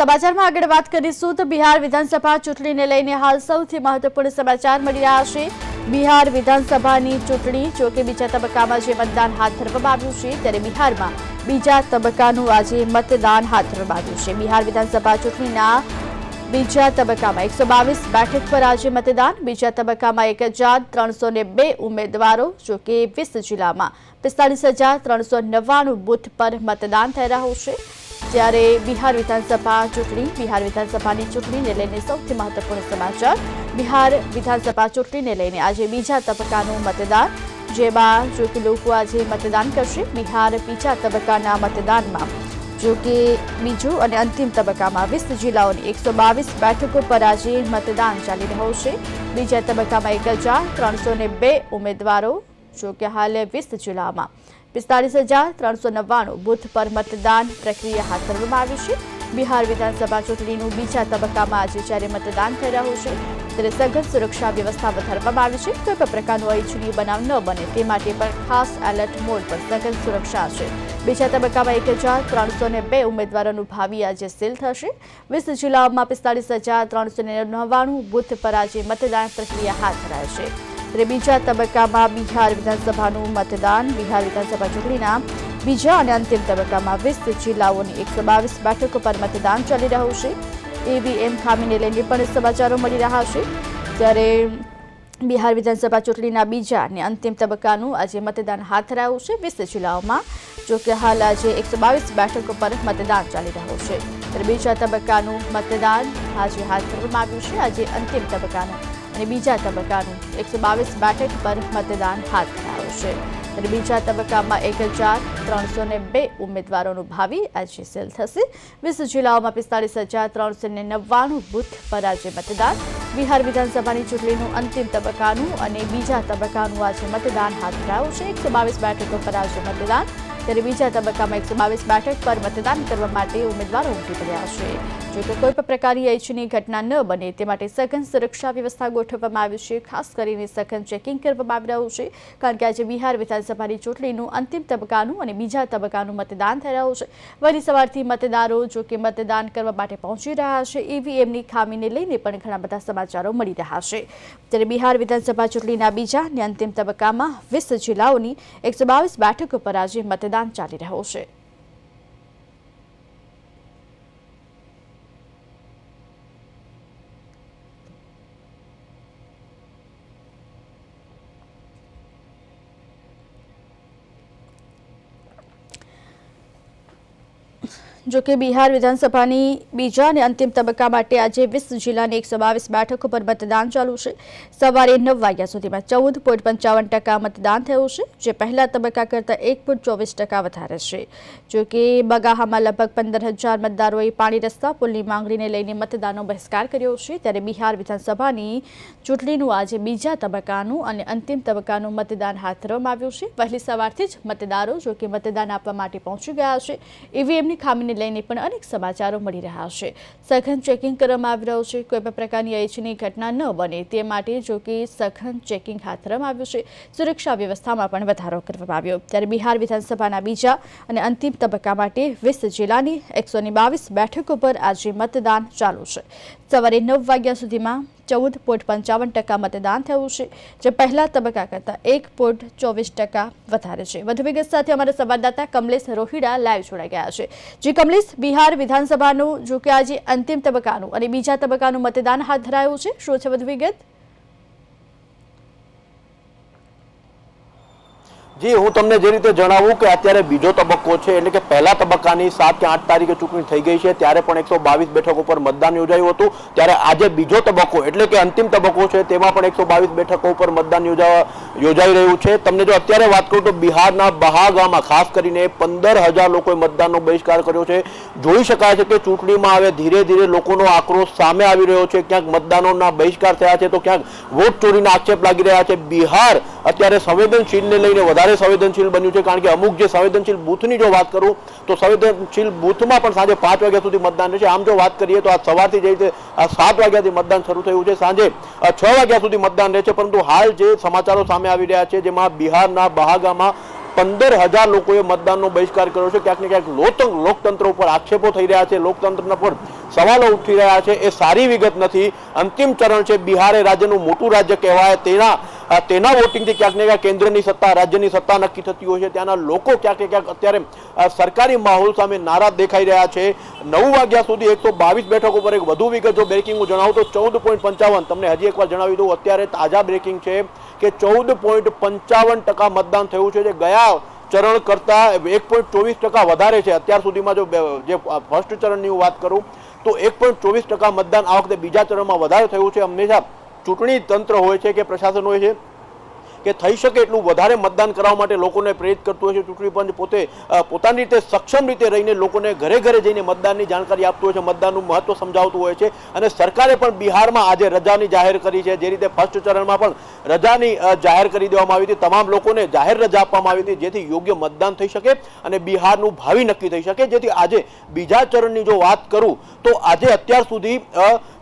સમાચારમાં આગળ વાત કરીશું તો બિહાર વિધાનસભા ચૂંટણીને લઈને હાલ સૌથી મહત્વપૂર્ણ સમાચાર મળી રહ્યા છે. બિહાર વિધાનસભાની ચૂંટણી, જો કે બીજા તબક્કામાં જે મતદાન હાથ ધરવામાં આવ્યું છે, ત્યારે બિહારમાં બીજા તબક્કાનું આજે મતદાન હાથ ધરવામાં આવ્યું છે. બિહાર વિધાનસભા ચૂંટણીના બીજા તબક્કામાં એકસો બેઠક પર આજે મતદાન, બીજા તબક્કામાં એક હજાર ત્રણસો બે ઉમેદવારો, જો કે વીસ જિલ્લામાં પિસ્તાલીસ હજાર ત્રણસો નવ્વાણું બુથ પર મતદાન થઈ રહ્યું છે. જ્યારે બિહાર વિધાનસભા ચૂંટણી, બિહાર વિધાનસભાની ચૂંટણીને લઈને સૌથી મહત્વપૂર્ણ સમાચાર, બિહાર વિધાનસભા ચૂંટણીને લઈને આજે બીજા તબક્કાનું મતદાન. જેમાં જો કે લોકો આજે મતદાન કરશે, બિહાર બીજા તબક્કાના મતદાનમાં. જો કે બીજું અને અંતિમ તબક્કામાં વીસ જિલ્લાઓની એકસો બાવીસ બેઠકો પર આજે મતદાન ચાલી રહ્યું છે. બીજા તબક્કામાં એક હજાર ત્રણસો ને બે ઉમેદવારો, જો કે હાલ વીસ જિલ્લામાં. પિસ્તાલીસ હજાર ત્રણસો નવ્વાણું બુથ પર મતદાન પ્રક્રિયા હાથ ધરવામાં આવી છે. બિહાર વિધાનસભા ચૂંટણીનું બીજા તબક્કામાં આજે જ્યારે મતદાન થઈ રહ્યું છે, ત્યારે સઘન સુરક્ષા વ્યવસ્થા વધારવામાં આવી છે. કોઈ પણ પ્રકારનો અનિચ્છનીય બનાવ ન બને તે માટે પણ ખાસ એલર્ટ મોડ પર સઘન સુરક્ષા છે. બીજા તબક્કામાં એક હજાર ત્રણસો ને બે ઉમેદવારોનું ભાવિ આજે સીલ થશે. વીસ જિલ્લાઓમાં પિસ્તાલીસ હજાર ત્રણસો ને નવ્વાણું બુથ પર આજે મતદાન પ્રક્રિયા હાથ ધરાય ત્યારે બીજા તબક્કામાં બિહાર વિધાનસભાનું મતદાન, બિહાર વિધાનસભા ચૂંટણીના બીજા અને અંતિમ તબક્કામાં વીસ જિલ્લાઓની એકસો બાવીસ બેઠકો પર મતદાન ચાલી રહ્યું છે. ઈવીએમ ખામીને લઈને પણ સમાચારો મળી રહ્યા છે. ત્યારે બિહાર વિધાનસભા ચૂંટણીના બીજા અને અંતિમ તબક્કાનું આજે મતદાન હાથ ધરાયું છે. વીસ જિલ્લાઓમાં જોકે હાલ આજે એકસો બાવીસ બેઠકો પર મતદાન ચાલી રહ્યું છે. ત્યારે બીજા તબક્કાનું મતદાન આજે હાથ ધરવામાં આવ્યું છે. આજે અંતિમ તબક્કાનું અને બીજા તબક્કાનું એકસો બાવીસ બેઠક પર મતદાન હાથ ધરાયું છે. અને બીજા તબક્કામાં એક હજાર ત્રણસો ને બે ઉમેદવારોનું ભાવિ આજે સેલ થશે. વીસ જિલ્લાઓમાં પિસ્તાળીસ હજાર ત્રણસો ને નવ્વાણું બુથ પર આજે મતદાન. બિહાર વિધાનસભાની ચૂંટણીનું અંતિમ તબક્કાનું અને બીજા તબક્કાનું આજે મતદાન હાથ ધરાયું છે. એકસો બાવીસ બેઠકો પર આજે મતદાન. ત્યારે બીજા તબક્કામાં એકસો બાવીસ બેઠક પર મતદાન કરવા માટે ઉમેદવારો ઉમટી પડ્યા છે. જો કે કોઈ પણ પ્રકારની અનિચ્છનીય ઘટના ન બને, તે માટે સઘન સુરક્ષા વ્યવસ્થા ગોઠવવામાં આવી છે. ખાસ કરીને સઘન ચેકિંગ કરવામાં આવી રહ્યું છે, કારણ કે આજે બિહાર વિધાનસભાની ચૂંટણીનું અંતિમ તબક્કાનું અને બીજા તબક્કાનું મતદાન થઈ રહ્યું છે. વહેલી સવારથી મતદારો જો કે મતદાન કરવા માટે પહોંચી રહ્યા છે ઈવીએમની ખામીને લઈને પણ ઘણા બધા સમાચારો મળી રહ્યા છે. ત્યારે બિહાર વિધાનસભા ચૂંટણીના બીજા અને અંતિમ તબક્કામાં વીસ જિલ્લાઓની એકસો બાવીસ બેઠકો પર આજે મતદાન ચાલી રહ્યું છે જો કે બિહાર વિધાનસભાની બીજા અને અંતિમ તબક્કા માટે આજે વીસ જિલ્લાની એકસો બાવીસ બેઠકો પર મતદાન ચાલુ છે. સવારે નવ વાગ્યા સુધીમાં ચૌદ પોઈન્ટ પંચાવન ટકા મતદાન થયું છે, જે પહેલા તબક્કા કરતાં એક પોઈન્ટ ચોવીસ ટકા વધારે છે. જો કે બગાહામાં લગભગ પંદર હજાર મતદારોએ પાણી રસ્તા, પુલની માંગણીને લઈને મતદાનનો બહિષ્કાર કર્યો છે. ત્યારે બિહાર વિધાનસભાની ચૂંટણીનું આજે બીજા તબક્કાનું અને અંતિમ તબક્કાનું મતદાન હાથ ધરવામાં આવ્યું છે. વહેલી સવારથી જ મતદારો, જો કે મતદાન આપવા માટે પહોંચી ગયા છે. ઈવીએમની ખામીને લઈને પણ અનેક સમાચારો મળી રહ્યા છે. સઘન ચેકિંગ કરવામાં આવી રહ્યું છે. કોઈ પણ પ્રકારની અહીંની ઘટના ન બને તે માટે જો કે સઘન ચેકિંગ હાથ ધરવામાં આવ્યું છે. સુરક્ષા વ્યવસ્થામાં પણ વધારો કરવામાં આવ્યો. ત્યારે બિહાર વિધાનસભાના બીજા અને અંતિમ તબક્કા માટે વીસ જિલ્લાની એકસો બાવીસ બેઠકો પર આજે મતદાન ચાલુ છે. સવારે નવ વાગ્યા સુધીમાં ચૌદ પોઈન્ટ પંચાવન ટકા મતદાન થયું છે, જે પહેલા તબક્કા કરતાં એક પોઈન્ટ ચોવીસ ટકા વધારે છે. વધુ વિગત સાથે અમારા સંવાદદાતા કમલેશ રોહિડા લાઈવ જોડાઈ ગયા છે. જે કમલેશ, બિહાર વિધાનસભાનું જો કે આજે અંતિમ તબક્કાનું અને બીજા તબક્કાનું મતદાન હાથ ધરાયું છે. શું છે વધુ વિગત? જી, હું તમને જે રીતે જણાવું કે અત્યારે બીજો તબક્કો છે, એટલે કે પહેલા તબક્કાની સાત કે આઠ તારીખે ચૂંટણી થઈ ગઈ છે, ત્યારે પણ એકસો બાવીસ બેઠકો પર મતદાન યોજાયું હતું. ત્યારે આજે બીજો તબક્કો, એટલે કે અંતિમ તબક્કો છે, તેમાં પણ એકસો બાવીસ બેઠકો પર મતદાન યોજાવા યોજાઈ રહ્યું છે. તમને જો અત્યારે વાત કરું તો બિહારના બહાગામાં, ખાસ કરીને પંદર હજાર લોકોએ મતદાનનો બહિષ્કાર કર્યો છે. જોઈ શકાય છે કે ચૂંટણીમાં હવે ધીરે ધીરે લોકોનો આક્રોશ સામે આવી રહ્યો છે. ક્યાંક મતદાનોના બહિષ્કાર થયા છે, તો ક્યાંક વોટ ચોરીના આક્ષેપ લાગી રહ્યા છે. બિહાર અત્યારે સંવેદનશીલને લઈને વધારે સંવેદનશીલ બન્યું છે, કારણ કે અમુક જે સંવેદનશીલ બૂથની જો વાત કરું, તો સંવેદનશીલ બૂથમાં પણ સાંજે પાંચ વાગ્યા સુધી મતદાન રહેશે. આમ જો વાત કરીએ તો આ સવારથી જે રીતે આ સાત વાગ્યાથી મતદાન શરૂ થયું છે. સાંજે છ વાગ્યા સુધી મતદાન રહેશે, પરંતુ હાલ જે સમાચારો સામે આવી રહ્યા છે, જેમાં બિહારના બહાગામાં પંદર હજાર લોકોએ મતદાનનો બહિષ્કાર કર્યો છે. ક્યાંક ને ક્યાંક લોક- લોકતંત્ર ઉપર આક્ષેપો થઈ રહ્યા છે. લોકતંત્રના પર સવાલો ઉઠી રહ્યા છે, એ સારી વિગત નથી. અંતિમ ચરણ છે, બિહાર એ રાજ્યનું મોટું રાજ્ય કહેવાય. તેના તેના વોટિંગથી ક્યાંક ને ક્યાંક કેન્દ્રની સત્તા, રાજ્યની સત્તા નક્કી થતી હોય છે. ત્યાંના લોકો ક્યાંક ને ક્યાંક અત્યારે સરકારી માહોલ સામે નારાજ દેખાઈ રહ્યા છે. નવ વાગ્યા સુધી એકસો બાવીસ બેઠકો પર એક વધુ વિગત જો બ્રેકિંગ હું જણાવું તો ચૌદ પોઈન્ટ પંચાવન. તમને હજી એકવાર જણાવી દઉં, અત્યારે તાજા બ્રેકિંગ છે કે ચૌદ પોઈન્ટ પંચાવન ટકા મતદાન થયું છે, જે ગયા ચરણ કરતાં એક પોઈન્ટ ચોવીસ ટકા વધારે છે. અત્યાર સુધીમાં જો જે ફર્સ્ટ ચરણની હું વાત કરું તો એક પોઈન્ટ ચોવીસ ટકા મતદાન આ વખતે બીજા ચરણમાં વધારે થયું છે. હંમેશા ચૂંટણી તંત્ર હોય છે કે પ્રશાસન હોય છે. કે થઈ શકે એટલું વધારે મતદાન કરવા માટે લોકોને પ્રેરિત કરતું હોય છે. ચૂંટણી પંચ પોતે પોતાની રીતે સક્ષમ રીતે રહીને લોકોને ઘરે ઘરે જઈને મતદાનની જાણકારી આપતું હોય છે, મતદાનનું મહત્વ સમજાવતું હોય છે અને સરકારે પણ બિહારમાં આજે રજાની જાહેર કરી છે. જે રીતે ફર્સ્ટ ચરણમાં પણ રજાની જાહેર કરી દેવામાં આવી હતી. તમામ લોકોને જાહેર રજા આપવામાં આવી હતી, જેથી યોગ્ય મતદાન થઈ શકે અને બિહારનું ભાવિ નક્કી થઈ શકે. જેથી આજે બીજા ચરણની જો વાત કરું, તો આજે અત્યાર સુધી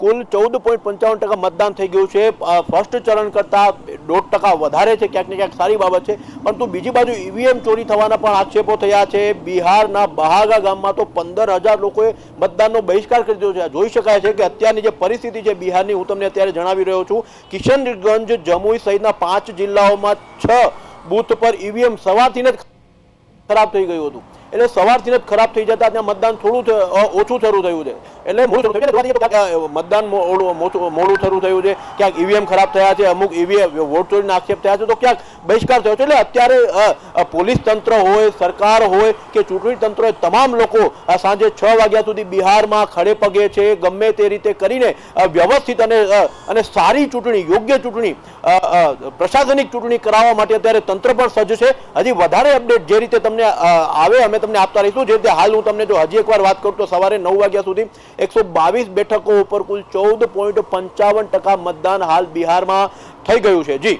કુલ ચૌદ પોઈન્ટ પંચાવન ટકા મતદાન થઈ ગયું છે. ફર્સ્ટ ચરણ કરતાં દોઢ ટકા વધારે છે. ક્યાંક ને ક્યાંક સારી બાબત છે. પરંતુ બીજી બાજુ ઈવીએમ ચોરી થવાના પણ આક્ષેપો થયા છે. બિહારના બહાગા ગામમાં તો પંદર હજાર લોકોએ મતદાનનો બહિષ્કાર કરી દીધો છે. જોઈ શકાય છે કે અત્યારની જે પરિસ્થિતિ છે બિહારની, હું તમને અત્યારે જણાવી રહ્યો છું. કિશનગંજ, જમુઈ સહિતના પાંચ જિલ્લાઓમાં છ બૂથ પર ઈવીએમ સવારથી જ ખરાબ થઈ ગયું હતું. એટલે સવારથી જ ખરાબ થઈ જતા, ત્યાં મતદાન થોડું ઓછું થરું થયું છે. એટલે મતદાન મોડું થરું થયું છે. ક્યાંક ઈવીએમ ખરાબ થયા છે, અમુક ઈવીએમ વોટ ચોરીના આક્ષેપ થયા છે. તો ક્યાંક બહિષ્કાર થયો છે. એટલે અત્યારે પોલીસ તંત્ર હોય, સરકાર હોય કે ચૂંટણી તંત્ર હોય, તમામ લોકો સાંજે છ વાગ્યા સુધી બિહારમાં ખડે પગે છે. ગમે તે રીતે કરીને વ્યવસ્થિત અને અને સારી ચૂંટણી, યોગ્ય ચૂંટણી પ્રશાસનિક ચૂંટણી કરાવવા માટે અત્યારે તંત્ર પણ સજ્જ છે. હજી વધારે અપડેટ જે રીતે તમને આવે, અમે તમને આપતા રહીશું. જે રીતે હાલ હું તમને જો હજી એકવાર વાત કરું તો સવારે નવ વાગ્યા સુધી એકસો બાવીસ બેઠકો ઉપર કુલ ચૌદ પોઈન્ટ પંચાવન ટકા મતદાન હાલ બિહારમાં થઈ ગયું છે. જી.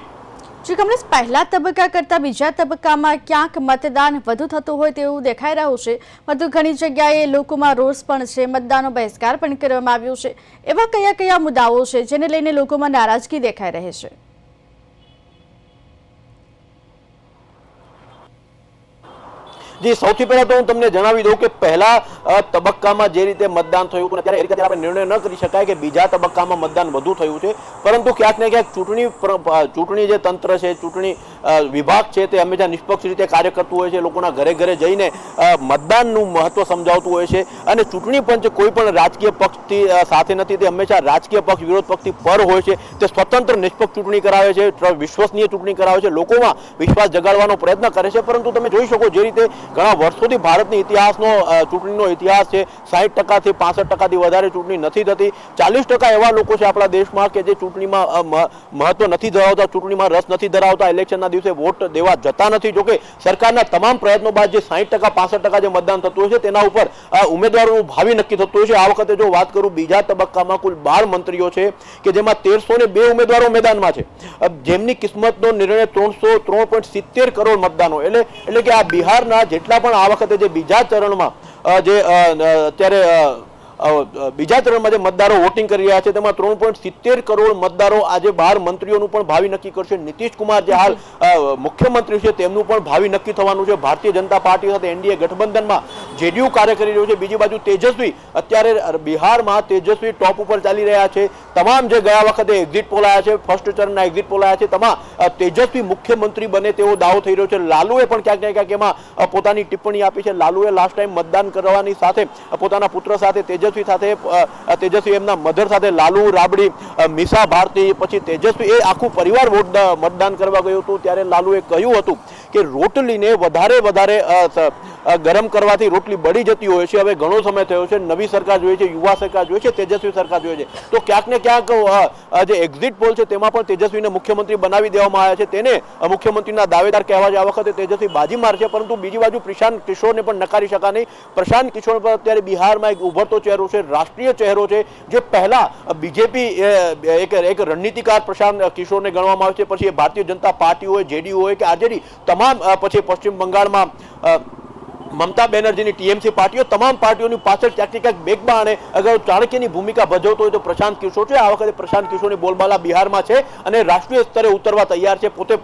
શ્રી કમલેશ, પહેલા તબક્કા કરતાં બીજા તબક્કામાં ક્યાંક મતદાન વધુ થતું હોય તેવું દેખાઈ રહ્યું છે. પરંતુ ઘણી જગ્યાએ લોકોમાં રોષ પણ છે. મતદાનનો બહિષ્કાર પણ કરવામાં આવ્યો છે. એવા કયા કયા મુદ્દાઓ છે જેને લઈને લોકોમાં નારાજગી દેખાઈ રહી છે? જી, સૌથી પહેલા તો હું તમને જણાવી દઉં કે પહેલા તબક્કામાં જે રીતે મતદાન થયું પણ અત્યારે એ રીતે આપણે નિર્ણય ન કરી શકાય કે બીજા તબક્કામાં મતદાન વધુ થયું છે. પરંતુ ક્યાંક ને ક્યાંક ચૂંટણી ચૂંટણી જે તંત્ર છે, ચૂંટણી વિભાગ છે તે હંમેશા નિષ્પક્ષ રીતે કાર્ય કરતું હોય છે, લોકોના ઘરે ઘરે જઈને મતદાનનું મહત્વ સમજાવતું હોય છે. અને ચૂંટણી પંચ કોઈ પણ રાજકીય પક્ષથી સાથે નથી, તે હંમેશા રાજકીય પક્ષ, વિરોધ પક્ષથી પર હોય છે. તે સ્વતંત્ર નિષ્પક્ષ ચૂંટણી કરાવે છે, વિશ્વસનીય ચૂંટણી કરાવે છે, લોકોમાં વિશ્વાસ જગાડવાનો પ્રયત્ન કરે છે. પરંતુ તમે જોઈ શકો જે રીતે ઘણા વર્ષોથી ભારતની ઇતિહાસનો ચૂંટણીનો ઇતિહાસ છે. સાહીઠ ટકાથી પાસઠ ટકાથી વધારે ચૂંટણી નથી થતી. ચાલીસ ટકા એવા લોકો છે આપણા દેશમાં કે જે ચૂંટણીમાં મહત્વ નથી ધરાવતા, ચૂંટણીમાં રસ નથી ધરાવતા, ઇલેક્શનના દિવસે વોટ દેવા જતા નથી. જોકે સરકારના તમામ પ્રયત્નો બાદ જે સાહીઠ ટકા, પાસઠ ટકા જે મતદાન થતું હોય છે, તેના ઉપર ઉમેદવારોનું ભાવિ નક્કી થતું હોય છે. આ વખતે જો વાત કરું, બીજા તબક્કામાં કુલ બાર મંત્રીઓ છે કે જેમાં તેરસો ને બે ઉમેદવારો મેદાનમાં છે. જેમની કિસ્મતનો નિર્ણય ત્રણસો ત્રણ પોઈન્ટ સિત્તેર કરોડ મતદાનો, એટલે એટલે કે આ બિહારના જેટલા પણ આ વખતે જે બીજા ચરણમાં જે અત્યારે બીજા ચરણમાં જે મતદારો વોટિંગ કરી રહ્યા છે, તેમાં ત્રણ પોઈન્ટ સિત્તેર કરોડ મતદારો આજે બાર મંત્રીઓનું પણ ભાવિ નક્કી કરશે. નીતિશ કુમાર જે હાલ મુખ્યમંત્રી છે, તેમનું પણ ભાવિ નક્કી થવાનું છે. ભારતીય જનતા પાર્ટી સાથે એનડીએ ગઠબંધનમાં જેડીયુ કાર્ય કરી રહ્યું છે. બીજી બાજુ તેજસ્વી, અત્યારે બિહારમાં તેજસ્વી ટોપ ઉપર ચાલી રહ્યા છે. તમામ જે ગયા વખતે એક્ઝિટ પોલ આવ્યા છે ફર્સ્ટ ચરણના એક્ઝિટ પોલ આવ્યા છે તમામ તેજસ્વી મુખ્યમંત્રી બને તેવો દાવો થઈ રહ્યો છે. લાલુએ પણ ક્યાંક ને ક્યાંક એમાં પોતાની ટિપ્પણી આપી છે. લાલુએ લાસ્ટ ટાઈમ મતદાન કરવાની સાથે પોતાના પુત્ર સાથે તેજસ્વી સાથે અ, અ, તેજસ્વી એમના મધર સાથે લાલુ રાબડી મિસા ભારતી પછી તેજસ્વી એ આખું પરિવાર વોટ મતદાન કરવા ગયું હતું. ત્યારે લાલુએ કહ્યું હતું કે રોટલીને વધારે વધારે ગરમ કરવાથી રોટલી બળી જતી હોય છે. હવે ઘણો સમય થયો છે. નવી સરકાર જોઈએ છે, યુવા સરકાર જોઈએ છે, તેજસ્વી સરકાર જોઈએ છે. તો ક્યાંક ને ક્યાંક જે એક્ઝિટ પોલ છે તેમાં પણ તેજસ્વીને મુખ્યમંત્રી બનાવી દેવામાં આવ્યા છે. તેને મુખ્યમંત્રીના દાવેદાર કહેવા છે વખતે તેજસ્વી બાજી મારશે પરંતુ બીજી બાજુ પ્રશાંત કિશોરને પણ નકારી શકા નહીં. પ્રશાંત કિશોર પર અત્યારે બિહારમાં એક ઉભરતો ચહેરો છે, રાષ્ટ્રીય ચહેરો છે, જે પહેલા બીજેપી એક એક રણનીતિકાર પ્રશાંત કિશોરને ગણવામાં આવે છે. પછી એ ભારતીય જનતા પાર્ટી હોય જેડીયુ હોય કે આરજેડી, તમામ અ, પછી પશ્ચિમ બંગાળમાં મમતા બેનર્જીની ટીએમસી પાર્ટીઓ તમામ પાર્ટીઓની પાછળ ક્યાંક ને ક્યાંક બેગમાં અને અગર ચાણક્યની ભૂમિકા ભજવતો હોય તો પ્રશાંત કિશોર છે. આ વખતે પ્રશાંત કિશોરની બોલબાલા બિહારમાં છે અને રાષ્ટ્રીય સ્તરે ઉતરવા તૈયાર છે. પોતે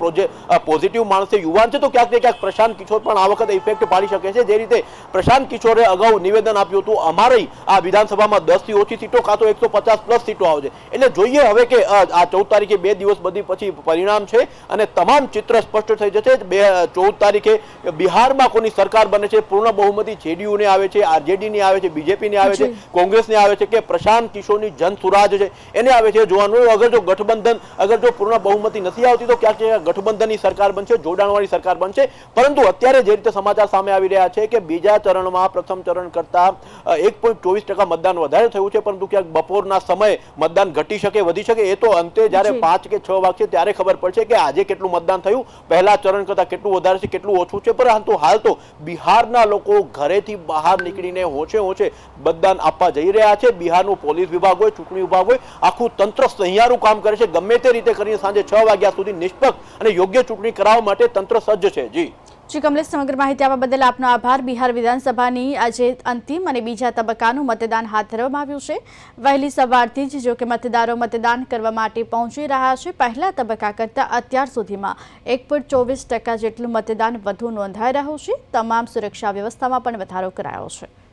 પોઝિટિવ માણસ યુવાન છે. તો ક્યાંક ને ક્યાંક પ્રશાંત કિશોર પણ આ વખતે ઇફેક્ટ પાડી શકે છે. જે રીતે પ્રશાંત કિશોરે અગાઉ નિવેદન આપ્યું હતું, અમારી આ વિધાનસભામાં દસથી ઓછી સીટો કાં તો એકસો પચાસ પ્લસ સીટો આવશે. એટલે જોઈએ હવે કે આ ચૌદ તારીખે બે દિવસ બધી પછી પરિણામ છે અને તમામ ચિત્ર સ્પષ્ટ થઈ જશે. બે ચૌદ તારીખે બિહારમાં કોની સરકાર બને છે પૂર્ણ બહુમતી જેડીયુને આવે છે આરજેડીની આવે છે બીજેપીની આવે છે જી. આવે છે કે પ્રશાંત કિશોરની જનસુરાજ છે એને આવે છે. જોવાનું અગર જો ગઠબંધન અગર જો પૂર્ણ બહુમતી નથી આવતી તો ક્યાંક ક્યાંક ગઠબંધનની સરકાર બનશે જોડાણવાળી સરકાર બનશે. પરંતુ અત્યારે જે રીતે સમાચાર સામે આવી રહ્યા છે કે બીજા ચરણમાં પ્રથમ ચરણ કરતાં એક પોઈન્ટ ચોવીસ ટકા મતદાન વધારે થયું છે પરંતુ ક્યાંક બપોરના સમયે મતદાન ઘટી શકે વધી શકે એ તો અંતે જ્યારે પાંચ કે છ વાગશે ત્યારે ખબર પડશે કે આજે કેટલું મતદાન થયું. પહેલા ચરણ કરતા કેટલું વધારે છે કેટલું ઓછું છે પરંતુ હાલ તો બિહારના લોકો ઘરેથી બહાર નીકળીને હોંચે હોંચે મતદાન આપવા જઈ રહ્યા છે. બિહારનું પોલીસ વિભાગ હોય, ચૂંટણી વિભાગ હોય, આખું તંત્ર સહિયારું કામ કરે છે. ગમે તે રીતે કરીને સાંજે છ વાગ્યા સુધી નિષ્પક્ષ અને યોગ્ય ચૂંટણી કરાવવા માટે તંત્ર સજ્જ છે. જી. શ્રી કમલેશ, સમગ્ર માહિતી આપવા બદલ આપનો આભાર. બિહાર વિધાનસભાની આજે અંતિમ અને બીજા તબક્કાનું મતદાન હાથ ધરવામાં આવ્યું છે. વહેલી સવારથી જ જો કે મતદારો મતદાન કરવા માટે પહોંચી રહ્યા છે, પહેલા તબક્કા કરતાં અત્યાર સુધીમાં એક જેટલું મતદાન વધુ નોંધાઈ રહ્યું છે. તમામ સુરક્ષા વ્યવસ્થામાં પણ વધારો કરાયો છે.